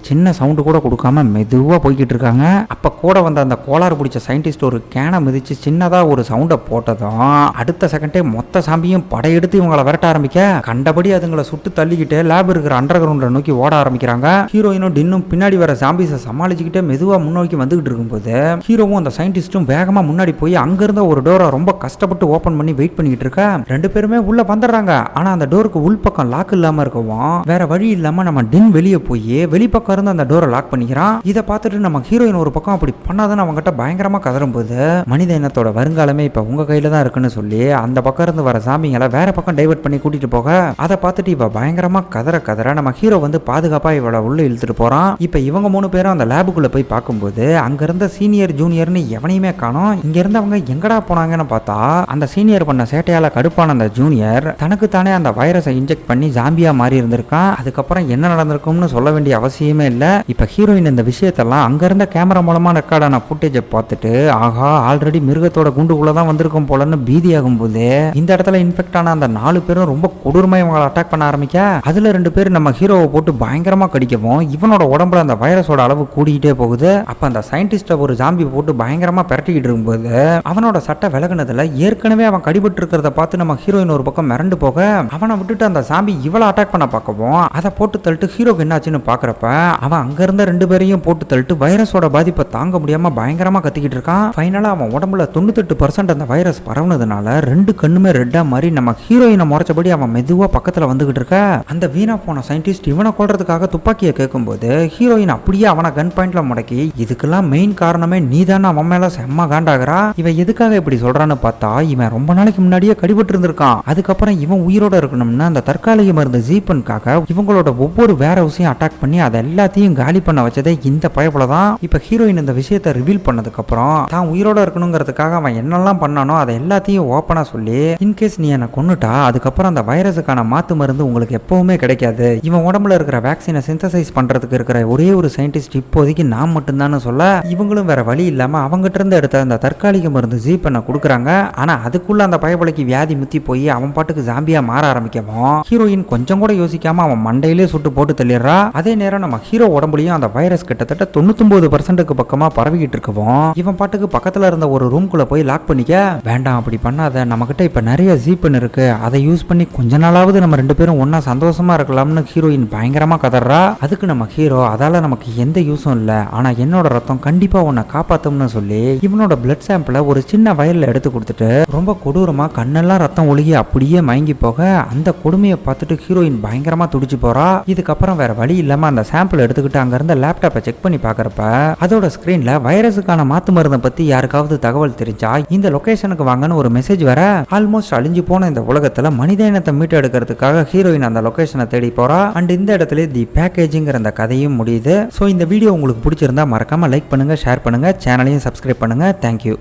சின்ன சவுண்டு கூட கொடுக்காம மெதுவா போய்கிட்டு இருக்காங்க. அப்ப கூட வந்த அந்த கோளாறு பிடிச்ச சயின்டிஸ்ட் ஒரு கேனை மிதிச்சு சின்னதா ஒரு சவுண்டை போட்டதும் அடுத்த செகண்டே மொத்த சாம்பியும் படையெடுத்து இவங்கள விரட்ட ஆரம்பிக்க கண்டபடி அதுங்களை சுட்டு தள்ளிக்கிட்டு லேப் இருக்கிற அண்டர் கிரவுண்ட நோக்கி ஓட ஆரம்பிக்கிறாங்க. ஹீரோயினும் டின்னும் பின்னாடி வர சாம்பிஸை சமாளிச்சுக்கிட்டே மெதுவா முன்னோக்கி வந்துகிட்டு இருக்கும்போது ஹீரோவும் அந்த சயின்டிஸ்டும் வேகமா முன்னாடி போய் அங்கிருந்த ஒரு டோரை ரொம்ப கஷ்டப்பட்டு ஓபன் பண்ணி வெயிட் பண்ணிக்கிட்டு இருக்க? ரெண்டு பேருமே உள்ள வந்துடுறாங்க. ஆனா அந்த டோர் டோருக்கு உள்பக்கம் லாக் இல்லாம இருக்கவும் வேற வழி இல்லாம நம்ம டின் வெளியே போய் வெளிப்பக்கம் இருந்து அந்த டோரை லாக் பண்ணிக்கிறான். இதை பார்த்துட்டு நம்ம ஹீரோயின் ஒரு பக்கம் அப்படி பண்ணாதான் அவங்ககிட்ட பயங்கரமா கதறும்போது மனித இனத்தோட வருங்காலமே இப்ப உங்க கையில தான் இருக்குன்னு சொல்லி அந்த பக்கம் இருந்து வர சாமிங்களை வேற பக்கம் டைவர்ட் பண்ணி கூட்டிட்டு போக அதை பார்த்துட்டு இவ பயங்கரமா கதற கதற நம்ம ஹீரோ வந்து பாதுகாப்பா இவளை உள்ள இழுத்துட்டு போறான். இப்ப இவங்க மூணு பேரும் அந்த லேபுக்குள்ள போய் பார்க்கும்போது அங்க இருந்த சீனியர் ஜூனியர்னு எவனையுமே காணோம். இங்க இருந்தவங்க எங்கடா போனாங்கன்னு பார்த்தா அந்த சீனியர் பண்ண சேட்டையால கடுப்பான அந்த ஜூனியர் தனக்கு தானே அந்த வைரஸை இன்ஜெக்ட் பண்ணி ஜாம்பியா மாறி இருந்திருக்கான். அதுக்கப்புறம் என்ன நடந்திருக்கும்னு சொல்ல வேண்டிய அவசியமே இல்லை. இப்போ ஹீரோயின் இந்த விஷயத்தெல்லாம் அங்க இருந்த கேமரா மூலமாக ரெக்கார்டான ஃபுட்டேஜை பார்த்துட்டு ஆஹா ஆல்ரெடி மிருகத்தோட குண்டுக்குள்ளே தான் வந்திருக்கும் போலன்னு பீதியாகும் போது இந்த இடத்துல இன்ஃபெக்ட் ஆன அந்த நாலு பேரும் ரொம்ப கொடூரமாக இவங்களை அட்டாக் பண்ண ஆரம்பிக்க அதில் ரெண்டு பேர் நம்ம ஹீரோவை போட்டு பயங்கரமாக கடிக்கவும் இவனோட உடம்புல அந்த வைரஸோட அளவு கூடிக்கிட்டே போகுது. அப்போ அந்த சயின்டிஸ்ட்டை ஒரு ஜாம்பி போட்டு பயங்கரமாக பரட்டிக்கிட்டு இருக்கும்போது அவனோட சட்டை விலகுனதுல ஏற்கனவே அவன் கடிபட்டு இருக்கிறத பார்த்து நம்ம ஹீரோயின் ஒரு பக்கம் மிரண்டு போக அவனை விட்டுட்டு அந்த சாம்பி இவ்வளோ அட்டாக் பண்ண பார்க்கவும் அதை போட்டு தள்ளிட்டு ஹீரோக்கு என்னாச்சுன்னு பார்க்குறப்ப அவன் அங்கேருந்த ரெண்டு பேரையும் போட்டு தள்ளிட்டு வைரஸோட பாதிப்பை தாங்க முடியாமல் பயங்கரமாக கத்திக்கிட்டு இருக்கான். ஃபைனலாக அவன் உடம்புல தொண்ணூத்தெட்டு பர்சன்ட் அந்த வைரஸ் பரவுனதுனால ரெண்டு கண்ணுமே ரெட்டாக மாதிரி நம்ம ஹீரோயினை முறைச்சபடி அவன் மெதுவாக பக்கத்தில் வந்துகிட்டு இருக்க. அந்த வீணா போன சயின்டிஸ்ட் இவனை கொள்றதுக்காக துப்பாக்கியை கேட்கும்போது ஹீரோயின் அப்படியே அவனை கன் பாயிண்ட்ல முடக்கி இதுக்கெல்லாம் மெயின் காரணமே நீதானே அவன் மேல செம்ம காண்டாகிறா? இவன் எதுக்காக இப்படி சொல்றான்னு பார்த்தா இவன் ரொம்ப நாளைக்கு முன்னாடியே கடிபட்டு இருந்திருக்கான் அதுக்கப்புறம் இவன் உயிரோட பண்ண அந்த தற்காலிக மருந்து ஜீப்பனுக்காக இவங்களோட ஒவ்வொரு வேற விஷயம் அட்டாக் பண்ணி அதை எல்லாத்தையும் காலி பண்ண வச்சதே இந்த பயப்புல தான் இப்போ ஹீரோயின் இந்த விஷயத்தை ரிவீல் பண்ணதுக்கு அப்புறம் தான் உயிரோட இருக்கணுங்கிறதுக்காக அவன் என்னெல்லாம் பண்ணானோ அதை எல்லாத்தையும் ஓப்பனாக சொல்லி இன்கேஸ் நீ என்னை கொன்னுட்டா அதுக்கப்புறம் அந்த வைரஸுக்கான மாத்து மருந்து உங்களுக்கு எப்பவுமே கிடைக்காது. இவன் உடம்புல இருக்கிற வேக்சினை சிந்தசைஸ் பண்ணுறதுக்கு இருக்கிற ஒரே ஒரு சயின்டிஸ்ட் இப்போதைக்கு நான் மட்டும்தான் சொல்ல இவங்களும் வேற வழி இல்லாமல் அவங்ககிட்ட இருந்து எடுத்த அந்த தற்காலிக மருந்து ஜீப்பனை கொடுக்குறாங்க. ஆனால் அதுக்குள்ள அந்த பயப்பலைக்கு வியாதி முத்தி போய் அவன் பாட்டுக்கு ஜாம்பியாக மாற ஆரம்பிக்கவும் ஹீரோயின் கொஞ்சம் கூட யோசிக்காம அவன் மண்டையிலே சுட்டு போட்டு தள்ளிடுறா. அதே நேரம் நம்ம ஹீரோ உடம்புலயும் அந்த வைரஸ் கிட்டத்தட்ட தொண்ணூத்தொன்பது பர்சன்ட்டுக்கு பக்கமா பரவிக்கிட்டு இருக்கவும் இவன் பாட்டுக்கு பக்கத்துல இருந்த ஒரு ரூம்குள்ள போய் லாக் பண்ணிக்க வேண்டாம் அப்படி பண்ணாத. நம்ம கிட்ட இப்ப நிறைய ஜீப்பன் இருக்கு. அதை யூஸ் பண்ணி கொஞ்ச நாளாவது நம்ம ரெண்டு பேரும் ஒன்னா சந்தோஷமா இருக்கலாம்னு ஹீரோயின் பயங்கரமா கதறா. அதுக்கு நம்ம ஹீரோ அதால நமக்கு எந்த யூஸும் இல்ல. ஆனா என்னோட ரத்தம் கண்டிப்பா உன்னை காப்பாத்தும்னு சொல்லி இவனோட பிளட் சாம்பிள ஒரு சின்ன வயல்ல எடுத்து கொடுத்துட்டு ரொம்ப கொடூரமா கண்ணெல்லாம் ரத்தம் ஒழுகி அப்படியே மயங்கி போக அந்த கொடுமையை பார்த்துட்டு ஹீரோயின் பயங்கரமா துடிச்சு போறா. இதுக்கப்புறம் வேற வழி இல்லாம அந்த சாம்பிள் எடுத்துக்கிட்டு அங்க இருந்த லேப்டாப்பை செக் பண்ணி பாக்குறப்ப அதோட ஸ்கிரீன்ல வைரஸுக்கான மாத்து மருந்தை பத்தி யாருக்காவது தகவல் தெரிஞ்சா இந்த லொகேஷனுக்கு வாங்கன்னு ஒரு மெசேஜ் வர ஆல்மோஸ்ட் அழிஞ்சு போன இந்த உலகத்துல மனித இனத்தை மீட்டு எடுக்கிறதுக்காக ஹீரோயின் அந்த லொகேஷனை தேடி போறா. அண்ட் இந்த இடத்துல தி பேக்கேஜிங்கிற அந்த கதையும் முடியுது. ஸோ இந்த வீடியோ உங்களுக்கு பிடிச்சிருந்தா மறக்காம லைக் பண்ணுங்க ஷேர் பண்ணுங்க சேனலையும் சப்ஸ்கிரைப் பண்ணுங்க. தேங்க்யூ